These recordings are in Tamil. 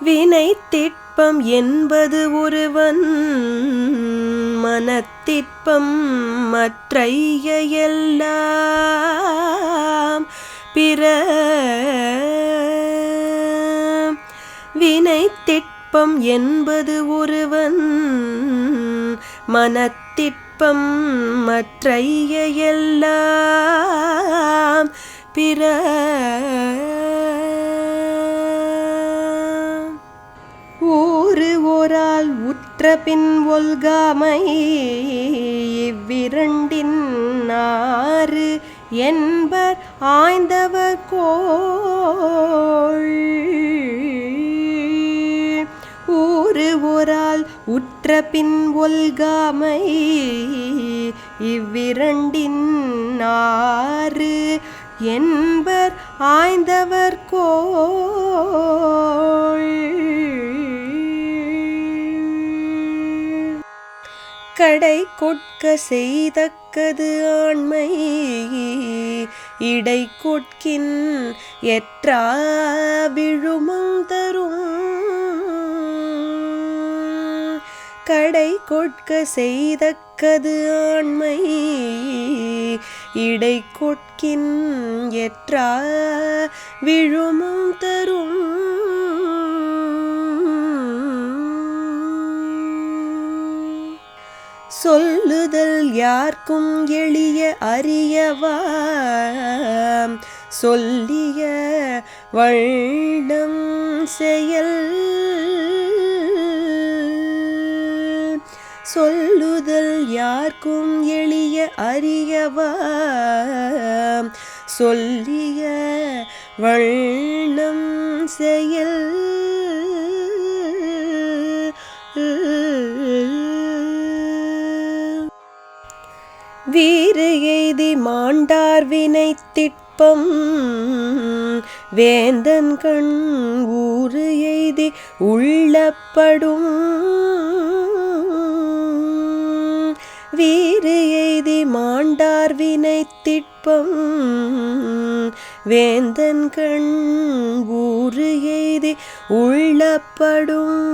வினை திட்பம் என்பது ஒருவன் மனத்திற்பம் மற்றையெல்லாம் பிற வினை திட்பம் என்பது ஒருவன் மனத்திற்பம் மற்றையெல்லாம் பிற உற்றபின் ஒல்காமை இவ்விரண்டின் ஆறு என்பர் ஆய்ந்தவர் கோள். ஊறு ஓரால் உற்ற ஒல்காமை இவ்விரண்டின் ஆறு என்பர் ஆய்ந்தவர் கோள். கடை கொட்க செய்தக்கது ஆண்மை. இடை கொட்கின் எற்றா விழுமம் தரும். கடை கொட்க செய்தக்கது ஆண்மை. இடை கொட்கின் எற்றா விழுமம் தரும். சொல்லுதல் யார்க்கும் எளிய அறியவா சொல்லிய வண்ணம் செயல். சொல்லுதல் யார்க்கும் எளிய அறியவா சொல்லிய வண்ணம் செயல். வீறு எய்தி மாண்டார் வினை திட்பம் வேந்தன் கண் ஊறு எய்தி உள்ளப்படும். வீறு எய்தி மாண்டார் வினை திட்பம் வேந்தன் கண் ஊறு எய்தி உள்ளப்படும்.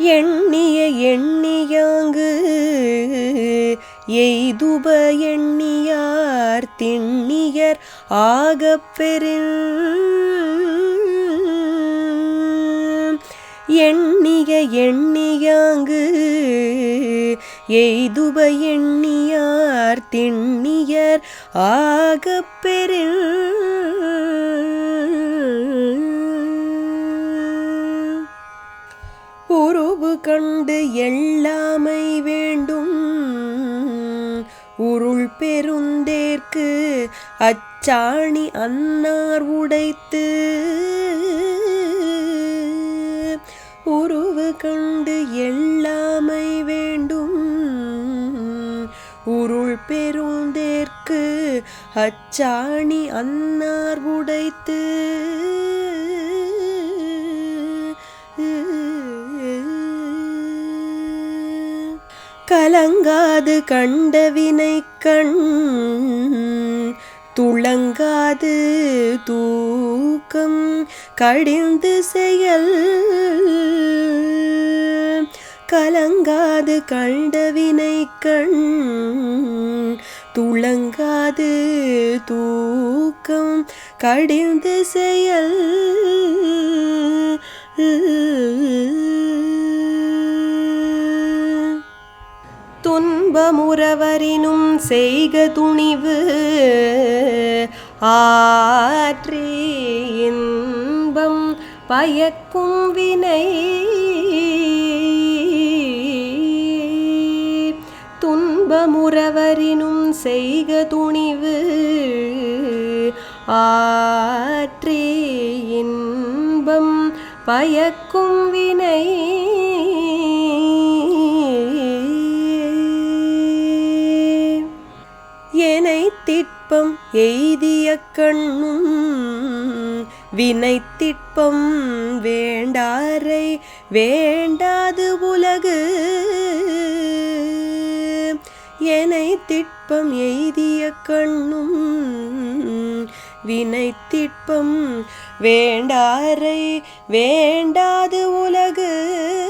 எண்ணிய எண்ணியாங்கு எய்துப எண்ணியார் திண்ணியர் ஆகப்பெறின் எண்ணிய எண்ணியாங்கு எய்துப எண்ணியார் திண்ணியர் ஆகப் உருவு கண்டு எல்லாமை வேண்டும். உருள் பெருந்தேற்கு அச்சாணி அன்னார் உடைத்து. உருவு கண்டு எல்லாமை வேண்டும். உருள் பெருந்தேற்கு அச்சாணி அன்னார் உடைத்து. கலங்காது கண்ட வினை கண் துளங்காது தூக்கம் கடிந்து செயல் கலங்காது கண்ட வினை கண் துளங்காது தூக்கம் கடிந்து செயல். துன்பமுறவரினும் செய்க துணிவு ஆற்றி இன்பம் பயக்கும் வினை. துன்பமுறவரினும் செய்க துணிவு ஆற்றி இன்பம் பயக்கும் வினை. எனை திட்பம் எய்திய கண்ணும் வினை திட்பம் வேண்டாரை வேண்டாது உலகு. எனை திட்பம் எய்திய கண்ணும் வினை திட்பம் வேண்டாரை வேண்டாது உலகு.